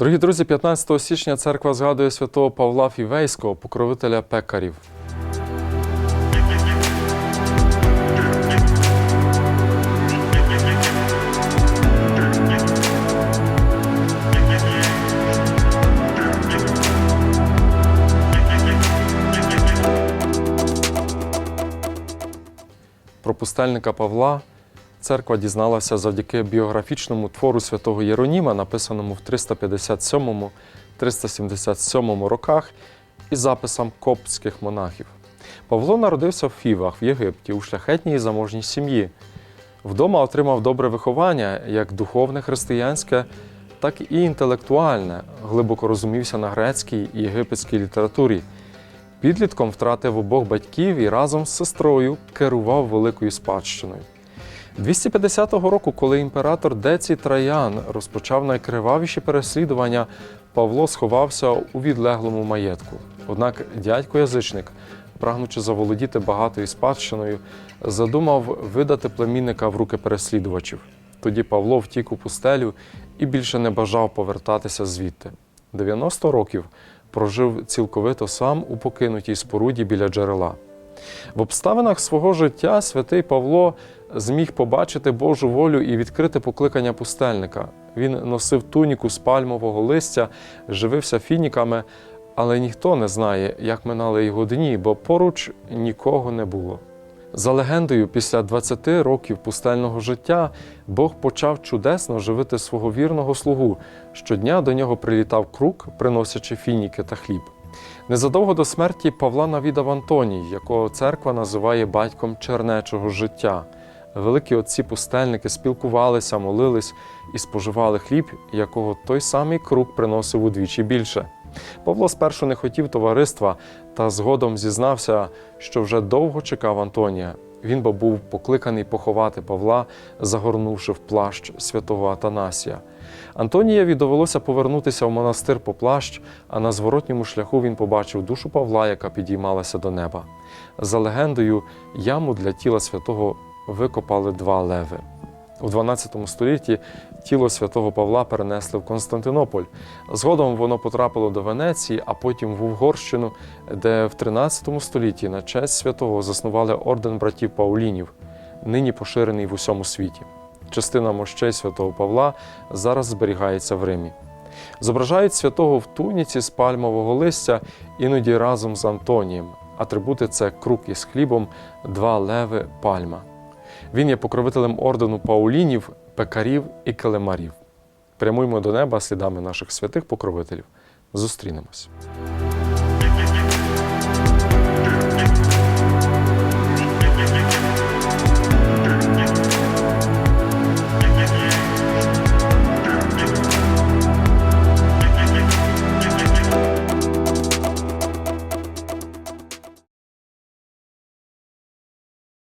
Дорогі друзі, 15 січня церква згадує святого Павла Фівейського, покровителя пекарів. Про пустельника Павла церква дізналася завдяки біографічному твору святого Єроніма, написаному в 357-377 роках, і записам коптських монахів. Павло народився в Фівах в Єгипті у шляхетній заможній сім'ї. Вдома отримав добре виховання як духовне християнське, так і інтелектуальне, глибоко розумівся на грецькій і єгипетській літературі. Підлітком втратив обох батьків і разом з сестрою керував великою спадщиною. 250 року, коли імператор Децій Траян розпочав найкривавіші переслідування, Павло сховався у відлеглому маєтку. Однак дядько-язичник, прагнучи заволодіти багатою спадщиною, задумав видати племінника в руки переслідувачів. Тоді Павло втік у пустелю і більше не бажав повертатися звідти. 90 років прожив цілковито сам у покинутій споруді біля джерела. В обставинах свого життя святий Павло зміг побачити Божу волю і відкрити покликання пустельника. Він носив туніку з пальмового листя, живився фініками, але ніхто не знає, як минали його дні, бо поруч нікого не було. За легендою, після 20 років пустельного життя Бог почав чудесно живити свого вірного слугу. Щодня до нього прилітав крук, приносячи фініки та хліб. Незадовго до смерті Павла навідав Антоній, якого церква називає батьком чернечого життя. Великі отці пустельники спілкувалися, молились і споживали хліб, якого той самий крук приносив удвічі більше. Павло спершу не хотів товариства, та згодом зізнався, що вже довго чекав Антонія. Він бо був покликаний поховати Павла, загорнувши в плащ святого Атанасія. Антонієві довелося повернутися в монастир по плащ, а на зворотньому шляху він побачив душу Павла, яка підіймалася до неба. За легендою, яму для тіла святого викопали два леви. У 12 столітті тіло святого Павла перенесли в Константинополь. Згодом воно потрапило до Венеції, а потім в Угорщину, де в 13 столітті на честь святого заснували орден братів Паулінів, нині поширений в усьому світі. Частина мощей святого Павла зараз зберігається в Римі. Зображають святого в туніці з пальмового листя, іноді разом з Антонієм. Атрибути це крук із хлібом, два леви, пальма. Він є покровителем ордену Паулінів, пекарів і келемарів. Прямуємо до неба слідами наших святих покровителів. Зустрінемось.